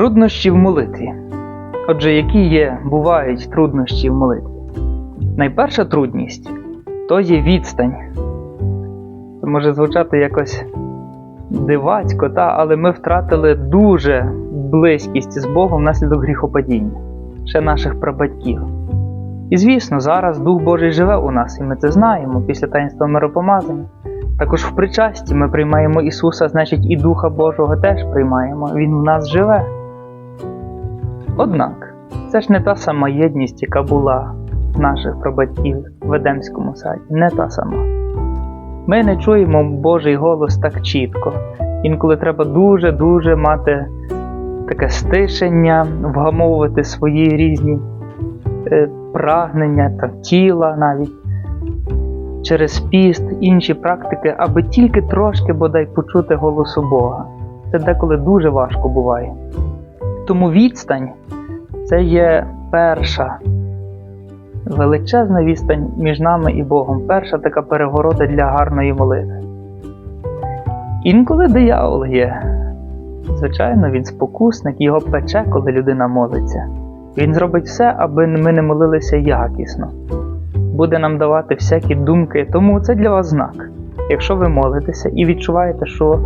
Труднощі в молитві. Отже, які є, бувають труднощі в молитві? Найперша трудність то є відстань. Це може звучати якось дивацько, та, але ми втратили дуже близькість з Богом внаслідок гріхопадіння, ще наших прабатьків. І звісно, зараз Дух Божий живе у нас, і ми це знаємо після таїнства миропомазання. Також в причасті ми приймаємо Ісуса, значить, і Духа Божого теж приймаємо. Він в нас живе. Однак, це ж не та сама єдність, яка була в наших прабатьків в Едемському саді. Не та сама. Ми не чуємо Божий голос так чітко. Інколи треба дуже-дуже мати таке стишення, вгамовувати свої різні е, прагнення та тіла навіть через піст, інші практики, аби тільки трошки бодай почути голосу Бога. Це деколи дуже важко буває. Тому відстань це є перша величезна відстань між нами і Богом, перша така перегорода для гарної молитви. Інколи диявол є. Звичайно, він спокусник, його пече, коли людина молиться. Він зробить все, аби ми не молилися якісно. Буде нам давати всякі думки, тому це для вас знак. Якщо ви молитеся і відчуваєте, що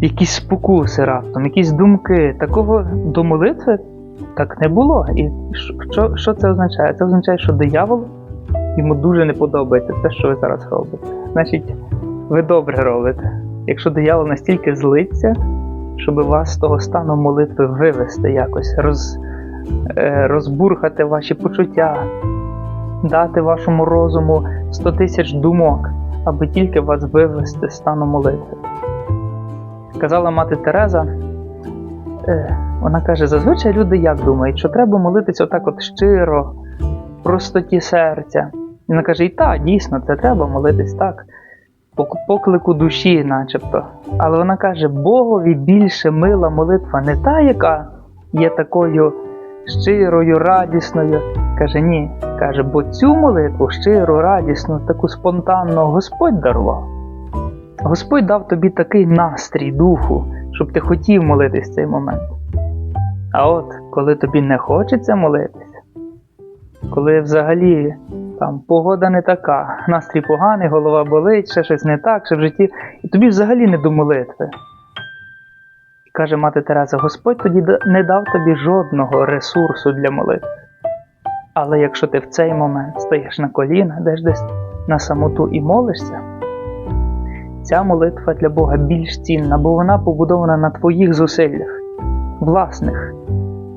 якісь спокуси раптом, якісь думки, такого до молитви так не було. І що, що це означає? Це означає, що диявол йому дуже не подобається те, що ви зараз робите. Значить, ви добре робите. Якщо диявол настільки злиться, щоб вас з того стану молитви вивести якось, роз, е, розбурхати ваші почуття, дати вашому розуму 100 тисяч думок, аби тільки вас вивести з стану молитви. Казала мати Тереза, е, вона каже: зазвичай люди як думають, що треба молитися отак от щиро, простоті серця. І вона каже, і так, дійсно, це треба молитись так, по поклику душі, начебто. Але вона каже, Богові більше мила молитва не та, яка є такою щирою, радісною. Каже, ні. Каже, бо цю молитву щиру, радісну, таку спонтанну Господь дарував. Господь дав тобі такий настрій духу, щоб ти хотів молитись в цей момент. А от коли тобі не хочеться молитися, коли взагалі там погода не така, настрій поганий, голова болить, ще щось не так, ще в житті, і тобі взагалі не до молитви. І каже мати Тереза, Господь тоді не дав тобі жодного ресурсу для молитви. Але якщо ти в цей момент стаєш на коліна, десь десь на самоту і молишся, ця молитва для Бога більш цінна, бо вона побудована на твоїх зусиллях, власних,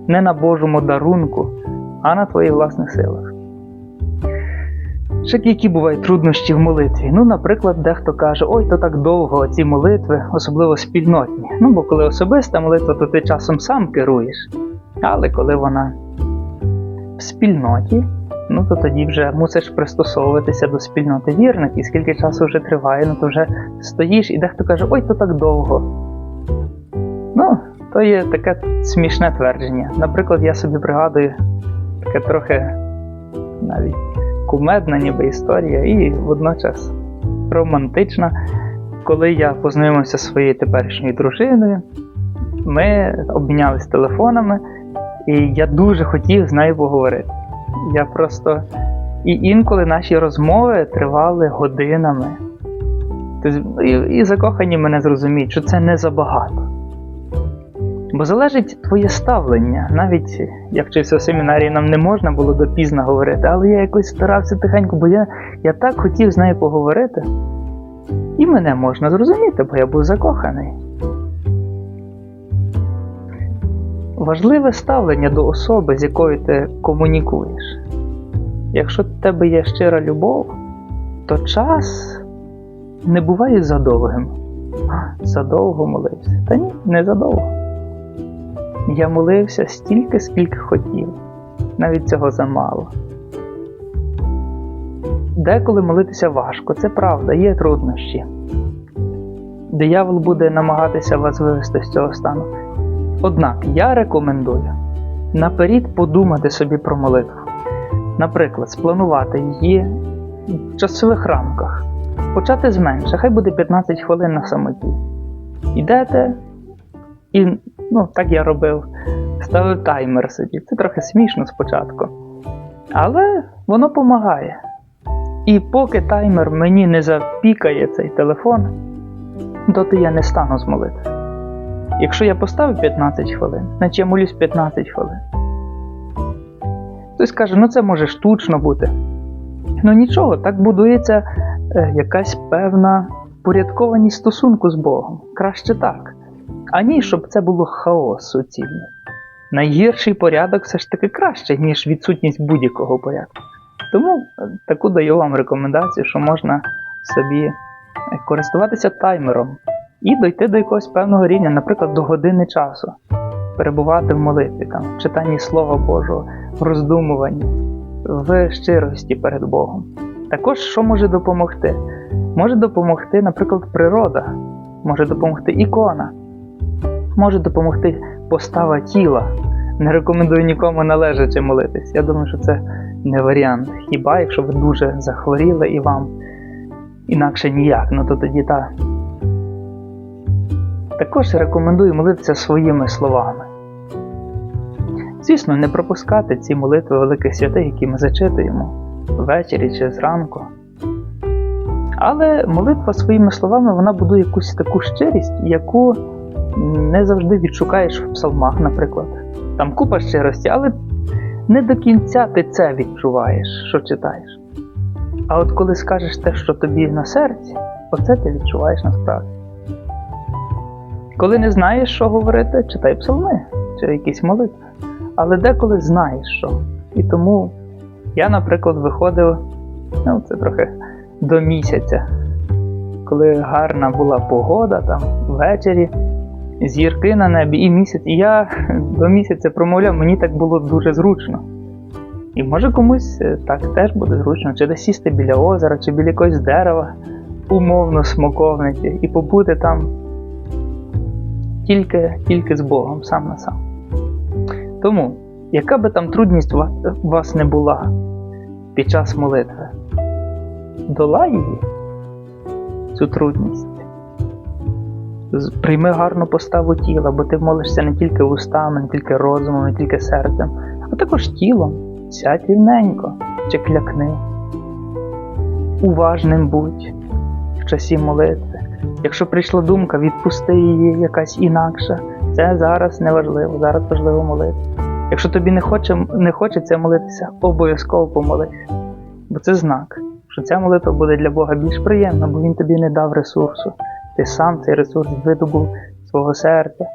не на Божому дарунку, а на твоїх власних силах. Ще які бувають труднощі в молитві. Ну, наприклад, дехто каже, ой, то так довго ці молитви, особливо спільнотні. Ну, бо коли особиста молитва, то ти часом сам керуєш. Але коли вона в спільноті, ну то тоді вже мусиш пристосовуватися до спільноти вірних, і скільки часу вже триває, ну то вже стоїш і дехто каже, ой, то так довго. Ну, то є таке смішне твердження. Наприклад, я собі пригадую таке трохи навіть кумедна ніби історія і водночас романтична. Коли я познайомився зі своєю теперішньою дружиною, ми обмінялись телефонами, і я дуже хотів з нею поговорити. Я просто. І інколи наші розмови тривали годинами. Тобто, і, і закохані мене зрозуміють, що це не забагато. Бо залежить твоє ставлення. Навіть я вчився в семінарії, нам не можна було допізно говорити, але я якось старався тихенько, бо я, я так хотів з нею поговорити. І мене можна зрозуміти, бо я був закоханий. Важливе ставлення до особи, з якою ти комунікуєш. Якщо в тебе є щира любов, то час не буває задовгим. Задовго молився. Та ні, не задовго. Я молився стільки, скільки хотів, навіть цього замало. Деколи молитися важко, це правда, є труднощі. Диявол буде намагатися вас вивести з цього стану. Однак я рекомендую наперед подумати собі про молитву. Наприклад, спланувати її в часових рамках, почати з менше, хай буде 15 хвилин на самоті. Йдете і Ну, так я робив. Ставив таймер собі. Це трохи смішно спочатку. Але воно допомагає. І поки таймер мені не запікає цей телефон, доти я не стану з. Якщо я поставив 15 хвилин, значить я молюсь 15 хвилин. Хтось каже, ну це може штучно бути. Ну нічого, так будується е, якась певна порядкованість стосунку з Богом. Краще так. Ані щоб це було хаос суцільний. Найгірший порядок все ж таки краще, ніж відсутність будь-якого порядку. Тому е, таку даю вам рекомендацію, що можна собі е, користуватися таймером і дойти до якогось певного рівня, наприклад, до години часу, перебувати в молитві, там, в читанні Слова Божого, в роздумуванні, в щирості перед Богом. Також що може допомогти? Може допомогти, наприклад, природа, може допомогти ікона, може допомогти постава тіла. Не рекомендую нікому належачи молитись. Я думаю, що це не варіант. Хіба якщо ви дуже захворіли і вам інакше ніяк, ну то тоді так. Також рекомендую молитися своїми словами. Звісно, не пропускати ці молитви великих святих, які ми зачитуємо ввечері чи зранку. Але молитва своїми словами вона будує якусь таку щирість, яку не завжди відшукаєш в псалмах, наприклад. Там купа щирості, але не до кінця ти це відчуваєш, що читаєш. А от коли скажеш те, що тобі на серці, оце ти відчуваєш насправді. Коли не знаєш, що говорити, читай псалми чи якісь молитви. Але деколи знаєш що. І тому я, наприклад, виходив, ну це трохи до місяця, коли гарна була погода, там ввечері, зірки на небі і місяць. І я до місяця промовляв, мені так було дуже зручно. І може комусь е, так теж буде зручно, чи десь сісти біля озера, чи біля якогось дерева, умовно смоковниці, і побути там тільки, тільки з Богом, сам на сам. Тому, яка би там трудність у вас, не була під час молитви, долай її, цю трудність. Прийми гарну поставу тіла, бо ти молишся не тільки устами, не тільки розумом, не тільки серцем, а також тілом. Сядь рівненько чи клякни. Уважним будь в часі молитви. Якщо прийшла думка, відпусти її якась інакша. Це зараз не важливо, зараз важливо молити. Якщо тобі не, хоче, не хочеться молитися, обов'язково помолися. Бо це знак, що ця молитва буде для Бога більш приємна, бо Він тобі не дав ресурсу. Ти сам цей ресурс видобув свого серця,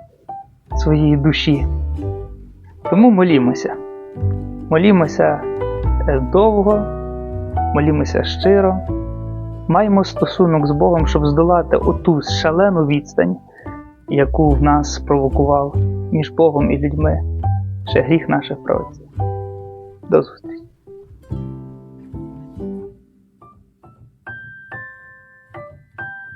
своєї душі. Тому молімося. Молімося е, довго, молімося щиро, маємо стосунок з Богом, щоб здолати оту шалену відстань, яку в нас спровокував між Богом і людьми ще гріх наших правоців. До зустрічі!